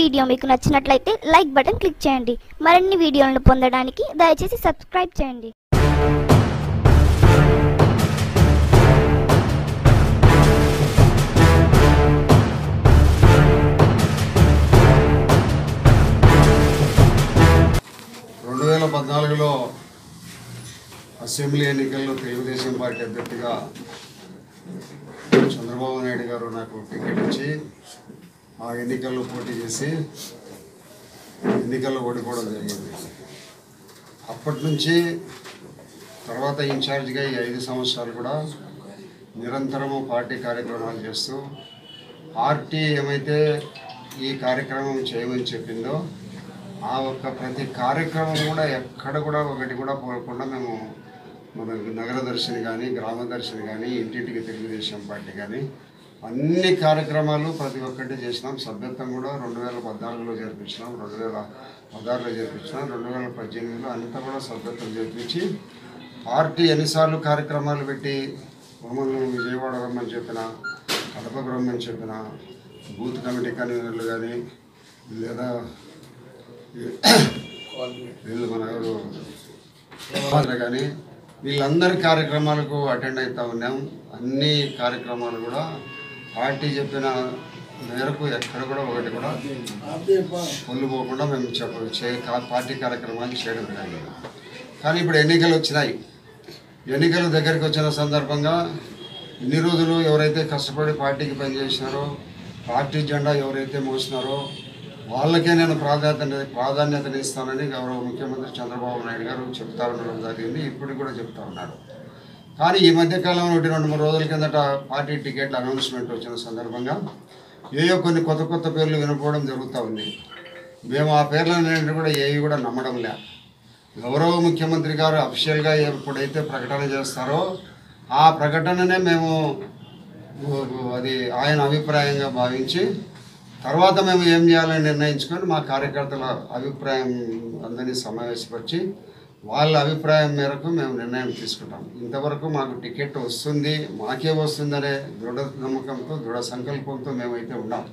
Video మీకు నచ్చినట్లయితే like button click చేయండి. మరిన్ని వీడియోలను పొందడానికి దయచేసి సబ్స్క్రైబ్ చేయండి. రెండు వేల పద్నాలుగులో అసెంబ్లీ ఎన్నికల్లో తెలుగుదేశం పార్టీ అభ్యర్థిగా చంద్రబాబు నాయుడు గారు నాకు టికెట్ ఇచ్చి ఆ ఎన్నికల్లో పోటీ చేసి ఎన్నికల్లో ఓడిపోవడం జరిగింది. అప్పటి నుంచి తర్వాత ఇన్ఛార్జ్గా ఈ ఐదు సంవత్సరాలు కూడా నిరంతరము పార్టీ కార్యక్రమాలు చేస్తూ పార్టీ ఏమైతే ఈ కార్యక్రమం చేయమని చెప్పిందో ఆ ఒక్క ప్రతి కార్యక్రమం కూడా ఎక్కడ కూడా ఒకటి కూడా పోకుండా మేము మన నగర దర్శిని కానీ గ్రామ దర్శిని కానీ ఇంటింటికి తెలుగుదేశం పార్టీ కానీ అన్ని కార్యక్రమాలు ప్రతి ఒక్కటి చేసినాం. సభ్యత్వం కూడా రెండు వేల పద్నాలుగులో జరిపించినాం రెండు వేల పదహారులో జరిపించినాం రెండు వేల పద్దెనిమిదిలో అంతా కూడా సభ్యత్వం జరిపించి పార్టీ ఎన్నిసార్లు కార్యక్రమాలు పెట్టి మమ్మల్ని విజయవాడ రమ్మని చెప్పిన కడపకు రమ్మని చెప్పిన బూత్ కమిటీ కన్వీనర్లు కానీ లేదా వీళ్ళు మన ఎవరు కానీ వీళ్ళందరి కార్యక్రమాలకు అటెండ్ అవుతూ ఉన్నాం. అన్ని కార్యక్రమాలు కూడా పార్టీ చెప్పిన మేరకు ఎక్కడ కూడా ఒకటి కూడా పొల్లు పోకుండా మేము చెప్ప చే పార్టీ కార్యక్రమాలు చేయడం జరిగింది. కానీ ఇప్పుడు ఎన్నికలు వచ్చినాయి. ఎన్నికలు దగ్గరికి వచ్చిన సందర్భంగా ఇన్ని రోజులు ఎవరైతే కష్టపడి పార్టీకి పనిచేసినారో పార్టీ జెండా ఎవరైతే మోసినారో వాళ్ళకే నేను ప్రాధాన్యత ప్రాధాన్యతనిస్తానని గౌరవ ముఖ్యమంత్రి చంద్రబాబు నాయుడు గారు చెప్తా ఉండడం జరిగింది. ఇప్పుడు కూడా చెప్తా ఉన్నారు. కానీ ఈ మధ్యకాలంలో ఒకటి రెండు మూడు రోజుల కిందట పార్టీ టికెట్ల అనౌన్స్మెంట్ వచ్చిన సందర్భంగా ఏయో కొన్ని కొత్త కొత్త పేర్లు వినపోవడం జరుగుతూ ఉంది. మేము ఆ పేర్లను కూడా ఏవి కూడా నమ్మడం లే. గౌరవ ముఖ్యమంత్రి గారు అఫీషియల్గా ఎప్పుడైతే ప్రకటన చేస్తారో ఆ ప్రకటననే మేము అది ఆయన అభిప్రాయంగా భావించి తర్వాత మేము ఏం చేయాలని నిర్ణయించుకొని మా కార్యకర్తల అభిప్రాయం అందరినీ సమావేశపరిచి వాళ్ళ అభిప్రాయం మేరకు మేము నిర్ణయం తీసుకుంటాం. ఇంతవరకు మాకు టికెట్ వస్తుంది మాకే వస్తుందనే దృఢ నమ్మకంతో దృఢ సంకల్పంతో మేమైతే ఉన్నాం.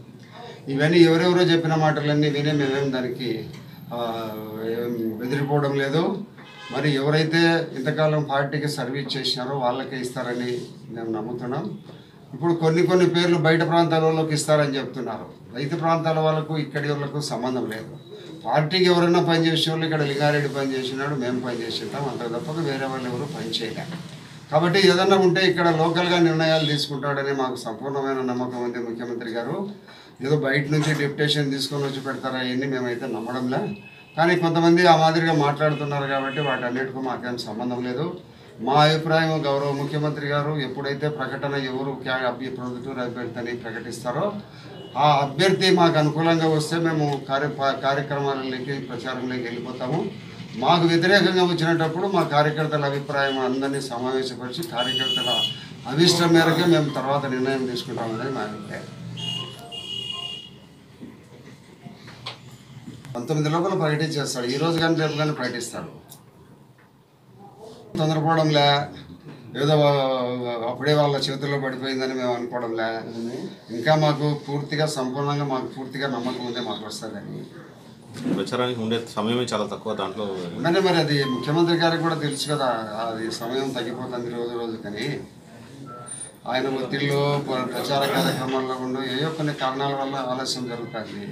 ఇవన్నీ ఎవరెవరో చెప్పిన మాటలన్నీ వినే మేమేం దానికి ఏం బెదిరిపోవడం లేదు. మరి ఎవరైతే ఇంతకాలం పార్టీకి సర్వీస్ చేసినారో వాళ్ళకే ఇస్తారని మేము నమ్ముతున్నాం. ఇప్పుడు కొన్ని కొన్ని పేర్లు బయట ప్రాంతాల వాళ్ళకి ఇస్తారని చెప్తున్నారు. రైతు ప్రాంతాల వాళ్ళకు ఇక్కడి వాళ్ళకు సంబంధం లేదు. పార్టీకి ఎవరైనా పనిచేసే వాళ్ళు ఇక్కడ లింగారెడ్డి పనిచేసినాడు మేము పని అంత తప్పక వేరే వాళ్ళు ఎవరు పనిచేయలేము కాబట్టి ఏదన్నా ఉంటే ఇక్కడ లోకల్గా నిర్ణయాలు తీసుకుంటాడని మాకు సంపూర్ణమైన నమ్మకం ఉంది ముఖ్యమంత్రి గారు. ఏదో బయట నుంచి డిప్యుటేషన్ తీసుకొని వచ్చి పెడతారా అవన్నీ మేమైతే నమ్మడంలే. కానీ కొంతమంది ఆ మాదిరిగా మాట్లాడుతున్నారు కాబట్టి వాటన్నిటికీ మాకేం సంబంధం లేదు. మా అభిప్రాయం గౌరవ ముఖ్యమంత్రి గారు ఎప్పుడైతే ప్రకటన ఎవరు క్యా- అభ్యర్థిని ప్రకటిస్తారో ఆ అభ్యర్థి మాకు అనుకూలంగా వస్తే మేము కార్య ప- కార్యక్రమాలలోకి ప్రచారంలోకి వెళ్ళిపోతాము. మాకు వ్యతిరేకంగా వచ్చినప్పుడు మా కార్యకర్తల అభిప్రాయం అందరినీ సమావేశపరిచి కార్యకర్తల అభిష్టం మేరకే మేము తర్వాత నిర్ణయం తీసుకుంటామనేది మా అభిప్రాయం. పంతొమ్మిది లోపల ప్రకటించేస్తాడు. ఈ రోజు కానీ రేపు కానీ ప్రకటిస్తాడు. తొందరపోవడంలే ఏదో అప్పుడే వాళ్ళ చేతుల్లో పడిపోయిందని మేము అనుకోవడంలే. ఇంకా మాకు పూర్తిగా సంపూర్ణంగా మాకు పూర్తిగా నమ్మకం ఉంది మాకు వస్తుందని. ప్రచారానికి ఉండే సమయమే చాలా తక్కువ దాంట్లో. ఉండనే మరి అది ముఖ్యమంత్రి గారికి కూడా తెలుసు కదా అది సమయం తగ్గిపోతుంది రోజు రోజు కానీ ఆయన ఒత్తిడిలో ప్ర- ప్రచార కార్యక్రమాల్లో ఉండు ఏయో కొన్ని కారణాల వల్ల ఆలస్యం జరుగుతుంది.